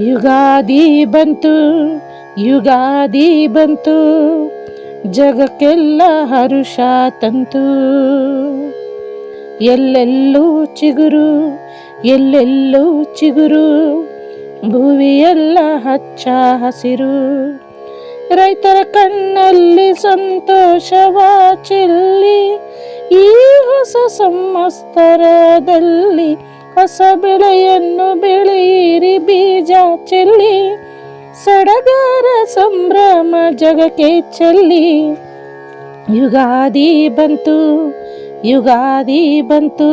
ಯುಗಾದಿ ಬಂತು ಯುಗಾದಿ ಬಂತು, ಜಗಕ್ಕೆಲ್ಲ ಹರುಷ ತಂತು. ಎಲ್ಲೆಲ್ಲೂ ಚಿಗುರು ಎಲ್ಲೆಲ್ಲೂ ಚಿಗುರು, ಭುವಿಯೆಲ್ಲ ಹಚ್ಚ ಹಸಿರು. ರೈತರ ಕಣ್ಣಲ್ಲಿ ಸಂತೋಷವ ಚೆಲ್ಲಿ ಸಂವತ್ಸರದಲ್ಲಿ ಹೊಸ ಬೆಳೆಯನ್ನು ಬೆಳೆಯಿರಿ ಬೀಜ ಚೆಲ್ಲಿ ಸಡಗರ ಸಂಭ್ರಮ ಜಗಕ್ಕೆ ಚೆಲ್ಲಿ ಯುಗಾದಿ ಬಂತು ಯುಗಾದಿ ಬಂತು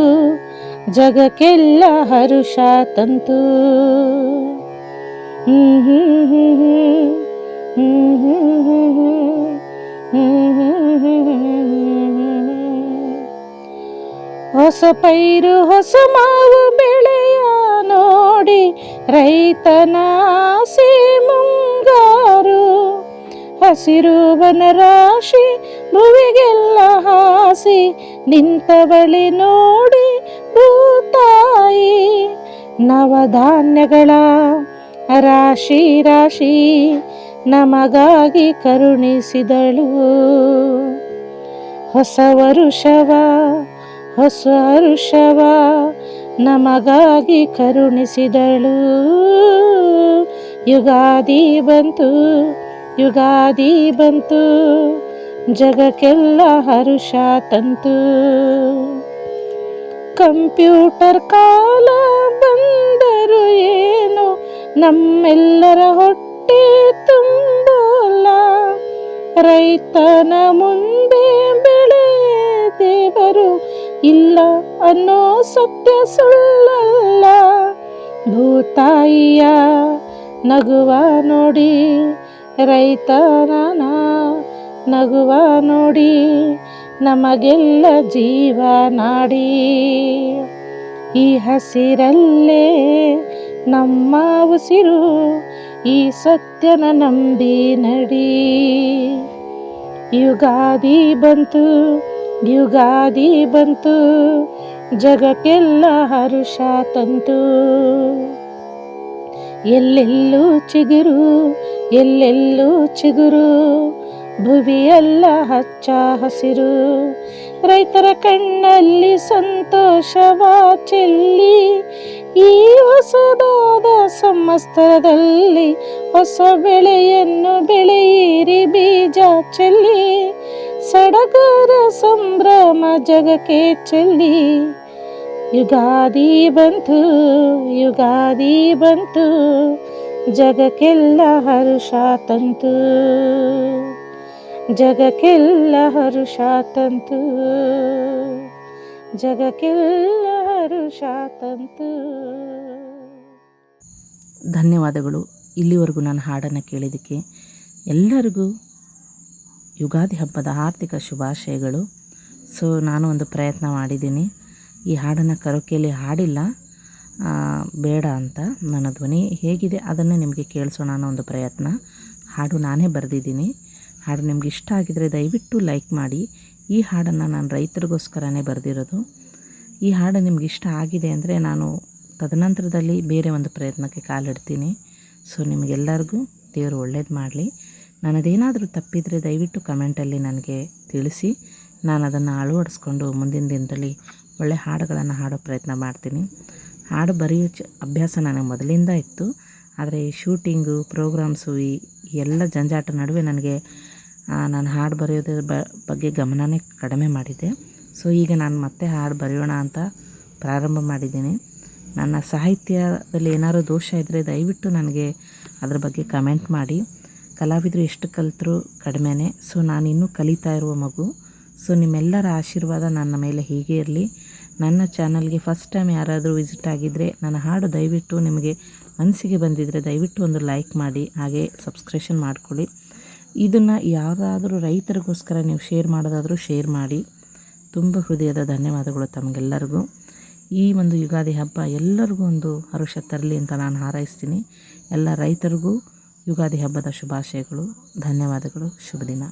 ಜಗಕ್ಕೆಲ್ಲ ಹರುಷ ತಂತು ಹ್ಮ್ ಹೊಸ ಪೈರು, ಹೊಸ ಮಾವು ಬೆಳೆಯ ನೋಡಿ ರೈತನ ಮುಂಗಾರು. ಹಸಿರು ವನರಾಶಿ ಭುವಿಗೆಲ್ಲ ಹಾಸಿ ನಿಂತವಳಿ ನೋಡಿ ಭೂತಾಯಿ. ನವಧಾನ್ಯಗಳ ರಾಶಿ ರಾಶಿ ನಮಗಾಗಿ ಕರುಣಿಸಿದಳು. ಹೊಸ ವರುಷವ ಹೊಸ ಋಷವ ನಮಗಾಗಿ ಕರುಣಿಸಿದಳು. ಯುಗಾದಿ ಬಂತು ಯುಗಾದಿ ಬಂತು, ಜಗಕ್ಕೆಲ್ಲ ಹರುಷ ತಂತು. ಕಂಪ್ಯೂಟರ್ ಕಾಲ ಬಂದರು ಏನು, ನಮ್ಮೆಲ್ಲರ ಹೊಟ್ಟೆ ತುಂಬೋಲ್ಲ. ರೈತನ ಮುಂದೆ ಬೆಳೆ ದೇವರು ಇಲ್ಲ ಅನ್ನೋ ಸತ್ಯ ಸುಳ್ಳಲ್ಲ. ಭೂತಾಯಿಯ ನಗುವ ನೋಡಿ, ರೈತನ ನಗುವ ನೋಡಿ, ನಮಗೆಲ್ಲ ಜೀವ ನಾಡಿ. ಈ ಹಸಿರಲ್ಲೇ ನಮ್ಮ ಉಸಿರು, ಈ ಸತ್ಯನ ನಂಬಿ ನಡಿ. ಯುಗಾದಿ ಬಂತು ಯುಗಾದಿ ಬಂತು, ಜಗಕ್ಕೆಲ್ಲ ಹರುಷ ತಂತು. ಎಲ್ಲೆಲ್ಲೂ ಚಿಗುರು ಎಲ್ಲೆಲ್ಲೂ ಚಿಗುರು, ಭುವಿಯೆಲ್ಲ ಹಚ್ಚ ಹಸಿರು. ರೈತರ ಕಣ್ಣಲ್ಲಿ ಸಂತೋಷವ ಚೆಲ್ಲಿ, ಈ ಹೊಸದಾದ ಸಮಸ್ತರದಲ್ಲಿ ಹೊಸ ಬೆಳೆಯನ್ನು ಬೆಳೆಯಿರಿ ಬೀಜ ಚೆಲ್ಲಿ. ಸಡಗರ ಸಂಭ್ರಮ ಜಗಕ್ಕೆ ಚೆಲ್ಲಿ. ಯುಗಾದಿ ಬಂತು ಯುಗಾದಿ ಬಂತು, ಜಗಕ್ಕೆಲ್ಲ ಹರುಷ ತಂತು. ಜಗಕ್ಕೆಲ್ಲ ಹರುಷ ತಂತು, ಜಗಕ್ಕೆಲ್ಲ ಹರುಷ ತಂತು. ಧನ್ಯವಾದಗಳು. ಇಲ್ಲಿವರೆಗೂ ನಾನು ಹಾಡನ್ನು ಕೇಳಿದ್ದಕ್ಕೆ ಎಲ್ಲರಿಗೂ ಯುಗಾದಿ ಹಬ್ಬದ ಆರ್ಥಿಕ ಶುಭಾಶಯಗಳು. ಸೊ ನಾನು ಒಂದು ಪ್ರಯತ್ನ ಮಾಡಿದ್ದೀನಿ. ಈ ಹಾಡನ್ನು ಕರೋಕೆಯಲ್ಲಿ ಹಾಡಿಲ್ಲ. ಬೇಡ ಅಂತ ನನ್ನ ಧ್ವನಿ. ಹೇಗಿದೆ? ಅದನ್ನು ನಿಮಗೆ ಕೇಳಿಸೋಣ ಅನ್ನೋ ಒಂದು ಪ್ರಯತ್ನ. ಹಾಡು ನಾನೇ ಬರೆದಿದ್ದೀನಿ. ಹಾಡು ನಿಮ್ಗೆ ಇಷ್ಟ ಆಗಿದರೆ ದಯವಿಟ್ಟು ಲೈಕ್ ಮಾಡಿ. ಈ ಹಾಡನ್ನು ನಾನು ರೈತರಿಗೋಸ್ಕರನೇ ಬರೆದಿರೋದು. ಈ ಹಾಡು ನಿಮ್ಗೆ ಇಷ್ಟ ಆಗಿದೆ ಅಂದರೆ ನಾನು ತದನಂತರದಲ್ಲಿ ಬೇರೆ ಒಂದು ಪ್ರಯತ್ನಕ್ಕೆ ಕಾಲಿಡ್ತೀನಿ. ಸೊ ನಿಮಗೆಲ್ಲರಿಗೂ ದೇವರು ಒಳ್ಳೇದು ಮಾಡಲಿ. ನನ್ನದೇನಾದರೂ ತಪ್ಪಿದರೆ ದಯವಿಟ್ಟು ಕಮೆಂಟಲ್ಲಿ ನನಗೆ ತಿಳಿಸಿ. ನಾನು ಅದನ್ನು ಅಳವಡಿಸ್ಕೊಂಡು ಮುಂದಿನ ದಿನದಲ್ಲಿ ಒಳ್ಳೆ ಹಾಡುಗಳನ್ನು ಹಾಡೋ ಪ್ರಯತ್ನ ಮಾಡ್ತೀನಿ. ಹಾಡು ಬರೆಯೋ ಚ ಅಭ್ಯಾಸ ನನಗೆ ಮೊದಲಿಂದ ಇತ್ತು. ಆದರೆ ಈ ಶೂಟಿಂಗು, ಪ್ರೋಗ್ರಾಮ್ಸು, ಈ ಎಲ್ಲ ಜಂಜಾಟ ನಡುವೆ ನನಗೆ ನಾನು ಹಾಡು ಬರೆಯೋದ್ರ ಬಗ್ಗೆ ಗಮನವೇ ಕಡಿಮೆ ಮಾಡಿದ್ದೆ. ಸೊ, ಈಗ ನಾನು ಮತ್ತೆ ಹಾಡು ಬರೆಯೋಣ ಅಂತ ಪ್ರಾರಂಭ ಮಾಡಿದ್ದೀನಿ. ನನ್ನ ಸಾಹಿತ್ಯದಲ್ಲಿ ಏನಾದರೂ ದೋಷ ಇದ್ದರೆ ದಯವಿಟ್ಟು ನನಗೆ ಅದರ ಬಗ್ಗೆ ಕಮೆಂಟ್ ಮಾಡಿ. ಕಲಾವಿದರು ಎಷ್ಟು ಕಲಿತರು ಕಡಿಮೆನೇ. ಸೊ ನಾನು ಇನ್ನೂ ಕಲಿತಾ ಇರುವ ಮಗು. ಸೊ ನಿಮ್ಮೆಲ್ಲರ ಆಶೀರ್ವಾದ ನನ್ನ ಮೇಲೆ ಹೀಗೆ ಇರಲಿ. ನನ್ನ ಚಾನಲ್ಗೆ ಫಸ್ಟ್ ಟೈಮ್ ಯಾರಾದರೂ ವಿಸಿಟ್ ಆಗಿದ್ದರೆ ನನ್ನ ಹಾಡು ದಯವಿಟ್ಟು ನಿಮಗೆ ಮನಸ್ಸಿಗೆ ಬಂದಿದ್ದರೆ ದಯವಿಟ್ಟು ಒಂದು ಲೈಕ್ ಮಾಡಿ, ಹಾಗೆ ಸಬ್ಸ್ಕ್ರಿಪ್ಷನ್ ಮಾಡಿಕೊಳ್ಳಿ. ಇದನ್ನು ಯಾವುದಾದ್ರೂ ರೈತರಿಗೋಸ್ಕರ ನೀವು ಶೇರ್ ಮಾಡೋದಾದರೂ ಶೇರ್ ಮಾಡಿ. ತುಂಬ ಹೃದಯದ ಧನ್ಯವಾದಗಳು ತಮಗೆಲ್ಲರಿಗೂ. ಈ ಒಂದು ಯುಗಾದಿ ಹಬ್ಬ ಎಲ್ಲರಿಗೂ ಒಂದು ಹರುಷ ತರಲಿ ಅಂತ ನಾನು ಹಾರೈಸ್ತೀನಿ. ಎಲ್ಲ ರೈತರಿಗೂ ಯುಗಾದಿ ಹಬ್ಬದ ಶುಭಾಶಯಗಳು. ಧನ್ಯವಾದಗಳು. ಶುಭ ದಿನ